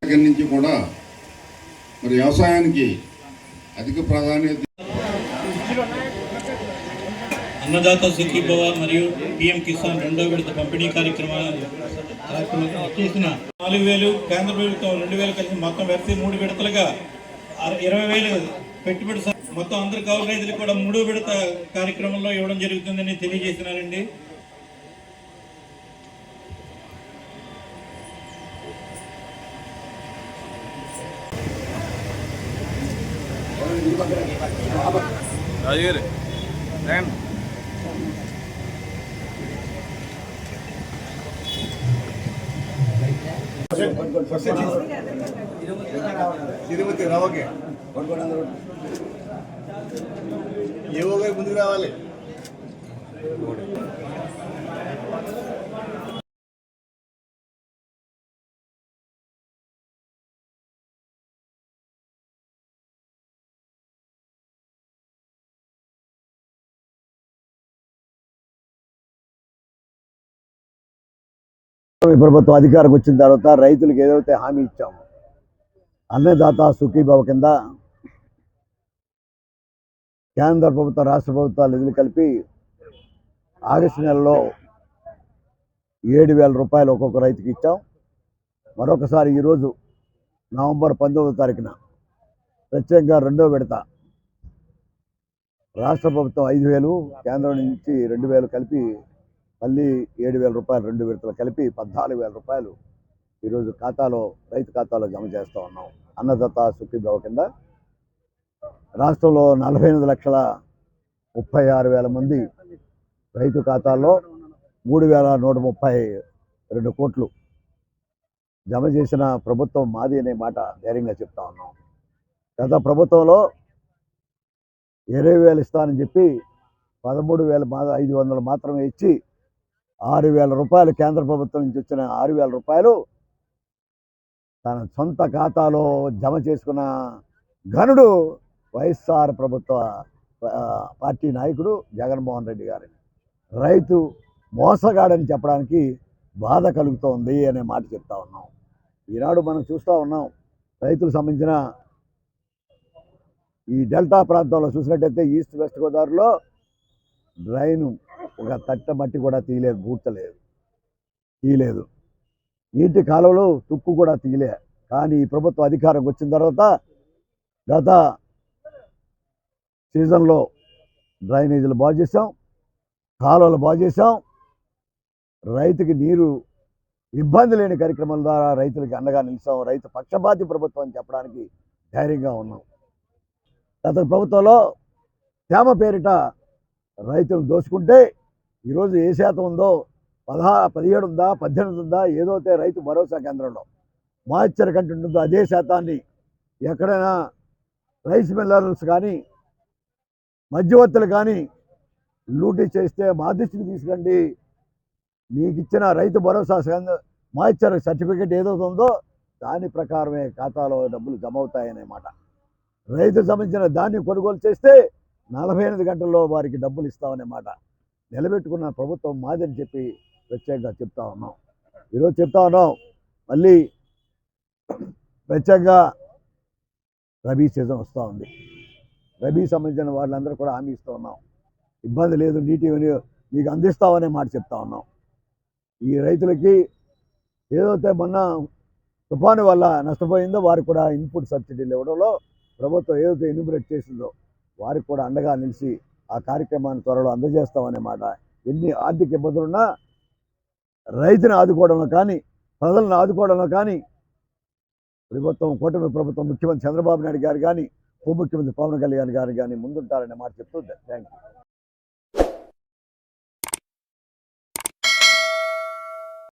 దగ్గర నుంచి కూడా మరి వ్యవసాయానికి అధిక ప్రాధాన్యత అన్నదాత సుఖీభవ మరియు పిఎం కిసాన్ రెండో విడత పంపిణీ కార్యక్రమాలు చేసిన నాలుగు వేలు కేంద్ర ప్రభుత్వం రెండు వేలు కలిసి మొత్తం వ్యక్తి మూడు విడతలుగా ఇరవై వేలు పెట్టుబడి మొత్తం అందరు కౌలు రైతులకు కూడా మూడో విడత కార్యక్రమంలో ఇవ్వడం జరుగుతుందని తెలియజేసినారండి రాజుగారు. రండి. తిరుపతి రావకే ఏవో ముందుకు రావాలి? ప్రభుత్వం అధికారం వచ్చిన తర్వాత రైతులకు ఏదైతే హామీ ఇచ్చామో అన్నదాత సుఖీభావ కింద కేంద్ర ప్రభుత్వం రాష్ట్ర ప్రభుత్వాలు నిధులు కలిపి ఆగస్టు నెలలో ఏడు వేల రూపాయలు ఒక్కొక్క రైతుకి ఇచ్చాం. మరొకసారి ఈరోజు నవంబర్ పంతొమ్మిదో తారీఖున ప్రత్యేకంగా రెండో విడత రాష్ట్ర ప్రభుత్వం ఐదు వేలు కేంద్రం నుంచి రెండు వేలు కలిపి మళ్ళీ ఏడు వేల రూపాయలు రెండు విడతలు కలిపి పద్నాలుగు వేల రూపాయలు ఈరోజు ఖాతాలో రైతు ఖాతాలో జమ చేస్తూ ఉన్నాం. అన్నదాత సుఖీభావ కింద రాష్ట్రంలో నలభై ఎనిమిది లక్షల ముప్పై ఆరు వేల మంది రైతు ఖాతాల్లో మూడు వేల నూట ముప్పై రెండు కోట్లు జమ చేసిన ప్రభుత్వం మాది అనే మాట ధైర్యంగా చెప్తా ఉన్నాం. గత ప్రభుత్వంలో ఇరవై వేలు ఇస్తానని చెప్పి పదమూడు వేల మా ఐదు వందలు మాత్రమే ఇచ్చి ఆరు వేల రూపాయలు కేంద్ర ప్రభుత్వం నుంచి వచ్చిన ఆరు వేల రూపాయలు తన సొంత ఖాతాలో జమ చేసుకున్న ఘనుడు వైఎస్ఆర్ ప్రభుత్వ పార్టీ నాయకుడు జగన్మోహన్ రెడ్డి గారు. రైతు మోసగాడని చెప్పడానికి బాధ కలుగుతోంది అనే మాట చెప్తా ఉన్నాం. ఈనాడు మనం చూస్తూ ఉన్నాం రైతులకు సంబంధించిన ఈ డెల్టా ప్రాంతంలో చూసినట్టయితే ఈస్ట్ వెస్ట్ గోదావరిలో డ్రైన్ ఒక తట్ట మట్టి కూడా తీయలేదు పూర్తలేదు తీయలేదు. నీటి కాలువలు తుక్కు కూడా తీయలే. కానీ ఈ ప్రభుత్వం అధికారం వచ్చిన తర్వాత గత సీజన్లో డ్రైనేజీలు బాగు చేసాం కాలువలు బాగు చేసాం రైతుకి నీరు ఇబ్బంది లేని కార్యక్రమాల ద్వారా రైతులకి అండగా నిలిచాం. రైతు పక్షపాతి ప్రభుత్వం అని చెప్పడానికి ధైర్యంగా ఉన్నాం. గత ప్రభుత్వంలో తేమ పేరిట రైతులు దోచుకుంటే ఈరోజు ఏ శాతం ఉందో పదహా పదిహేడు ఉందా పద్దెనిమిది ఉందా ఏదైతే రైతు భరోసా కేంద్రంలో. మాయిశ్చర్ కంటెంట్ ఉందో అదే శాతాన్ని ఎక్కడైనా రైస్ మిల్లర్స్ కానీ మధ్యవర్తులు కానీ లూటీ చేస్తే మా దృష్టికి తీసుకురండి. మీకు ఇచ్చిన రైతు భరోసా మాయిశ్చర్ సర్టిఫికేట్ ఏదైతే ఉందో దాని ప్రకారమే ఖాతాలో డబ్బులు జమ అవుతాయనే మాట. రైతు సంబంధించిన దాన్ని కొనుగోలు చేస్తే నలభై ఎనిమిది గంటల్లో వారికి డబ్బులు ఇస్తామనే మాట నిలబెట్టుకున్న ప్రభుత్వం మాదని చెప్పి ప్రత్యేకంగా చెప్తా ఉన్నాం. ఈరోజు చెప్తా ఉన్నాం. మళ్ళీ ప్రత్యేకంగా రబీ సీజన్ వస్తూ ఉంది. రబీ సంబంధించిన వాళ్ళందరూ కూడా హామీ ఇస్తూ ఉన్నాం. ఇబ్బంది లేదు నీటి మీకు అందిస్తామనే మాట చెప్తా ఉన్నాం. ఈ రైతులకి ఏదైతే మొన్న తుఫాను వల్ల నష్టపోయిందో వారికి కూడా ఇన్పుట్ సబ్సిడీలు ఇవ్వడంలో ప్రభుత్వం ఏదైతే ఎన్యూమరేట్ చేసిందో వారికి కూడా అండగా నిలిచి ఆ కార్యక్రమాన్ని త్వరలో అందజేస్తామనే మాట. ఎన్ని ఆర్థిక ఇబ్బందులున్నా రైతుని ఆదుకోవడంలో కానీ ప్రజలను ఆదుకోవడంలో కానీ ప్రభుత్వం కూటమి ప్రభుత్వం ముఖ్యమంత్రి చంద్రబాబు నాయుడు గారు కానీ ఉప ముఖ్యమంత్రి పవన్ కళ్యాణ్ గారు కానీ ముందుంటారనే మాట చెప్తూ థ్యాంక్ యూ.